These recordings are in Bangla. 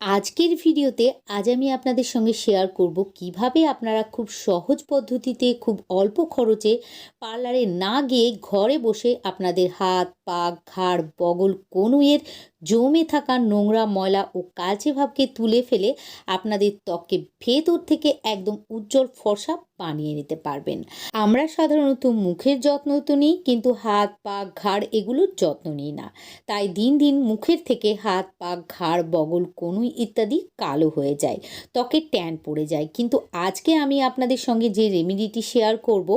আজকের ভিডিওতে আজ আমি আপনাদের সঙ্গে শেয়ার করব কীভাবে আপনারা খুব সহজ পদ্ধতিতে, খুব অল্প খরচে পার্লারে না গিয়ে ঘরে বসে আপনাদের হাত পা ঘাড় বগল কনুইয়ের জমে থাকা নোংরা ময়লা ও কালচে ভাবকে তুলে ফেলে আপনাদের ত্বককে ভেতর থেকে একদম উজ্জ্বল ফর্সা বানিয়ে নিতে পারবেন। আমরা সাধারণত মুখের যত্ন তো নিই, কিন্তু হাত পা ঘাড় এগুলোর যত্ন নিই না। তাই দিন দিন মুখের থেকে হাত পা ঘাড় বগল কনুই ইত্যাদি কালো হয়ে যায়, ত্বকে ট্যান পড়ে যায়। কিন্তু আজকে আমি আপনাদের সঙ্গে যে রেমিডিটি শেয়ার করব,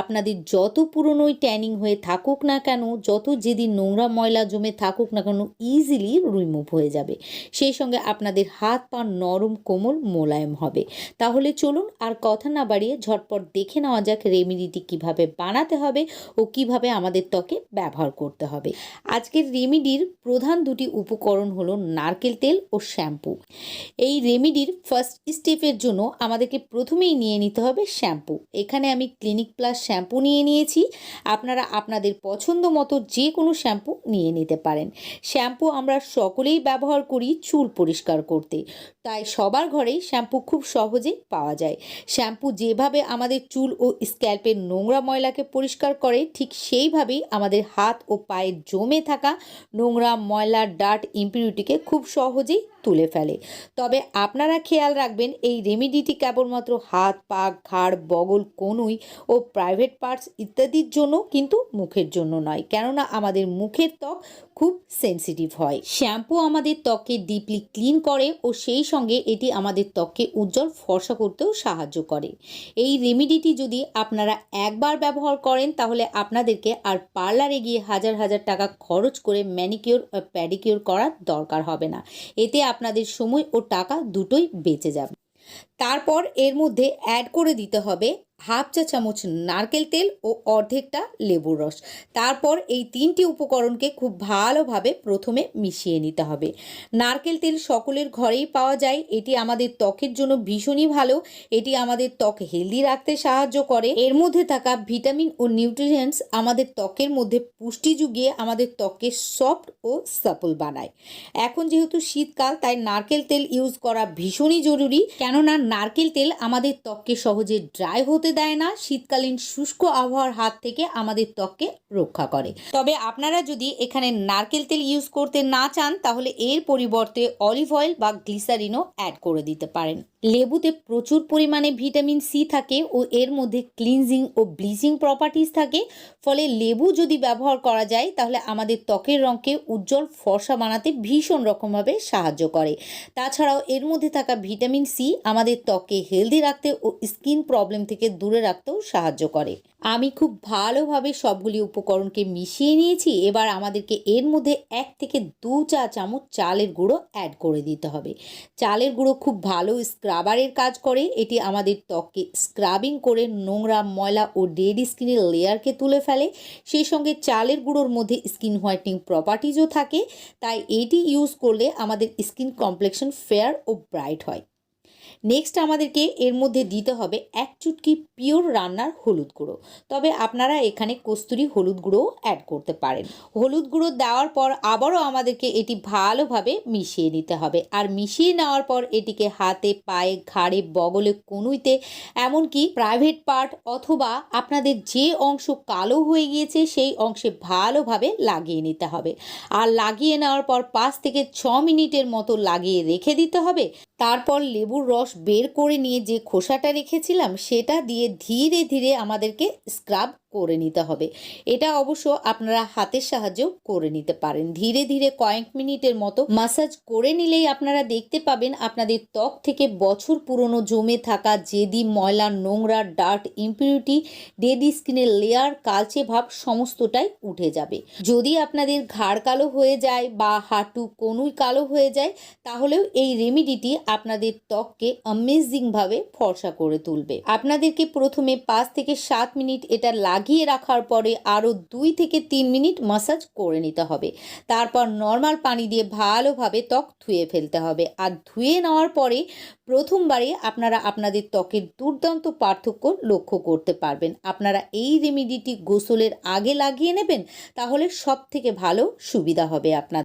আপনাদের যত পুরনোই ট্যানিং হয়ে থাকুক না কেন, যত যেদিন নোংরা ময়লা জমে থাকুক না কেন ইজিলি রিমুভ হয়ে যাবে। সেই সঙ্গে আপনাদের হাত পা নরম কোমল মোলায়েম হবে। তাহলে চলুন আর কথা না বাড়িয়ে ঝটপট দেখে নেওয়া যাক রেমিডিটি কীভাবে বানাতে হবে ও কীভাবে আমাদের ত্বকে ব্যবহার করতে হবে। আজকের রেমিডির প্রধান দুটি উপকরণ হলো নারকেল তেল ও শ্যাম্পু। এই রেমিডির ফার্স্ট স্টেপের জন্য আমাদেরকে প্রথমেই নিয়ে নিতে হবে শ্যাম্পু। এখানে আমি ক্লিনিক প্লাস শ্যাম্পু নিয়ে নিয়েছি। আপনারা আপনাদের পছন্দ মতো যে কোনো শ্যাম্পু নিয়ে নিতে পারেন। শ্যাম্পু আমরা সকলেই ব্যবহার করি চুল পরিষ্কার করতে। তাই সবার ঘরেই শ্যাম্পু খুব সহজে পাওয়া যায়। শ্যাম্পু যেভাবে আমাদের চুল ও স্ক্যাল্পের নোংরা ময়লাকে পরিষ্কার করে, ঠিক সেইভাবেই আমাদের হাত ও পায়ে জমে থাকা নোংরা ময়লা ডাট ইম্পিউরিটিকে খুব সহজেই তুলে ফেলে। তবে আপনারা খেয়াল রাখবেন, এই রেমিডিটি কেবলমাত্র হাত, পা, ঘাড়, বগল, কনুই ও প্রাইভেট পার্টস ইত্যাদির জন্য কিন্তু মুখের জন্য নয়। কেননা আমাদের মুখের ত্বক খুব সেন্সিটিভ হয়। শ্যাম্পু আমাদের ত্বককে ডিপলি ক্লিন করে ও সেই সঙ্গে এটি আমাদের ত্বককে উজ্জ্বল ফর্সা করতেও সাহায্য করে। এই রেমিডিটি যদি আপনারা একবার ব্যবহার করেন, তাহলে আপনাদেরকে আর পার্লারে গিয়ে হাজার হাজার টাকা খরচ করে ম্যানিকিওর প্যাডিকিওর করার দরকার হবে না। এতে আপনাদের সময় ও টাকা দুটোই বেঁচে যাবে। তারপর এর মধ্যে অ্যাড করে দিতে হবে হাফ চা চামচ নারকেল তেল ও অর্ধেকটা লেবুর রস। তারপর এই তিনটি উপকরণকে খুব ভালোভাবে প্রথমে মিশিয়ে নিতে হবে। নারকেল তেল সকলের ঘরেই পাওয়া যায়। এটি আমাদের ত্বকের জন্য ভীষণই ভালো। এটি আমাদের ত্বক হেলদি রাখতে সাহায্য করে। এর মধ্যে থাকা ভিটামিন ও নিউট্রিয়েন্টস আমাদের ত্বকের মধ্যে পুষ্টি যুগিয়ে আমাদের ত্বককে সফট ও সাপল বানায়। এখন যেহেতু শীতকাল, তাই নারকেল তেল ইউজ করা ভীষণই জরুরি। কেননা নারকেল তেল আমাদের ত্বককে সহজে ড্রাই হতে হতে দেয় না, শীতকালীন শুষ্ক আবহাওয়ার হাত থেকে আমাদের ত্বককে রক্ষা করে। তবে আপনারা যদি এখানে নারকেল তেল ইউজ করতে না চান, তাহলে এর পরিবর্তে অলিভ অয়েল বা গ্লিসারিনও অ্যাড করে দিতে পারেন। লেবুতে প্রচুর পরিমাণে ভিটামিন সি থাকে ও এর মধ্যে ক্লিনজিং ও ব্লিচিং প্রপার্টিস থাকে। ফলে লেবু যদি ব্যবহার করা যায়, তাহলে আমাদের ত্বকের রঙকে উজ্জ্বল ফর্সা বানাতে ভীষণ রকমভাবে সাহায্য করে। তাছাড়াও এর মধ্যে থাকা ভিটামিন সি আমাদের ত্বককে হেলদি রাখতে ও স্কিন প্রবলেম থেকে দূরে রাখতেও সাহায্য করে। আমি খুব ভালোভাবে সবগুলি উপকরণকে মিশিয়ে নিয়েছি, এবার আমাদেরকে এর মধ্যে এক থেকে দু চা চামচ চালের গুঁড়ো অ্যাড করে দিতে হবে। চালের গুঁড়ো খুব ভালো স্ক্রাবারের কাজ করে, এটি আমাদের ত্বককে স্ক্রাবিং করে নোংরা ময়লা ও ডেড স্কিনের লেয়ারকে তুলে ফেলে। সেই সঙ্গে চালের গুঁড়োর মধ্যে স্কিন হোয়াইটনিং প্রপার্টিজও থাকে, তাই এটি ইউজ করলে আমাদের স্কিন কমপ্লেকশন ফেয়ার ও ব্রাইট হয়। নেক্সট আমাদেরকে এর মধ্যে দিতে হবে এক চুটকি পিওর রান্নার হলুদ গুঁড়ো। তবে আপনারা এখানে কস্তুরি হলুদ গুঁড়ো অ্যাড করতে পারেন। হলুদ গুঁড়ো দেওয়ার পর আবারও আমাদেরকে এটি ভালোভাবে মিশিয়ে নিতে হবে। আর মিশিয়ে নেওয়ার পর এটিকে হাতে, পায়ে, ঘাড়ে, বগলে, কনুইতে, এমনকি প্রাইভেট পার্ট অথবা আপনাদের যে অংশ কালো হয়ে গিয়েছে সেই অংশে ভালোভাবে লাগিয়ে নিতে হবে। আর লাগিয়ে নেওয়ার পর পাঁচ থেকে ছ মিনিটের মতো লাগিয়ে রেখে দিতে হবে। তারপর লেবুর রস বের করে নিয়ে যে খোসাটা রেখেছিলাম, সেটা দিয়ে ধীরে ধীরে আমাদেরকে স্ক্রাব করে নিতে হবে। এটা অবশ্য আপনারা হাতের সাহায্যেও করে নিতে পারেন। ধীরে ধীরে কয়েক মিনিটের মতো মাসাজ করে নিলেই আপনারা দেখতে পাবেন আপনাদের ত্বক থেকে বছর পুরনো জমে থাকা জেদি, ময়লা, নোংরা ডার্ট ইম্পিউরিটি ডেডি স্কিনের লেয়ার কালচে ভাব সমস্তটাই উঠে যাবে। যদি আপনাদের ঘাড় কালো হয়ে যায় বা হাঁটু কনুই কালো হয়ে যায়, তাহলেও এই রেমিডিটি আপনাদের ত্বককে অ্যামেজিংভাবে ফর্সা করে তুলবে। আপনাদেরকে প্রথমে পাঁচ থেকে সাত মিনিট এটা লাগ লাগিয়ে রাখার পরে আরও দুই থেকে তিন মিনিট মাসাজ করে নিতে হবে। তারপর নর্মাল পানি দিয়ে ভালোভাবে ত্বক ধুয়ে ফেলতে হবে। আর ধুয়ে নেওয়ার পরে প্রথমবারে আপনারা আপনাদের ত্বকের দুর্দান্ত পার্থক্য লক্ষ্য করতে পারবেন। আপনারা এই রেমিডিটি গোসলের আগে লাগিয়ে নেবেন, তাহলে সব থেকে ভালো সুবিধা হবে আপনার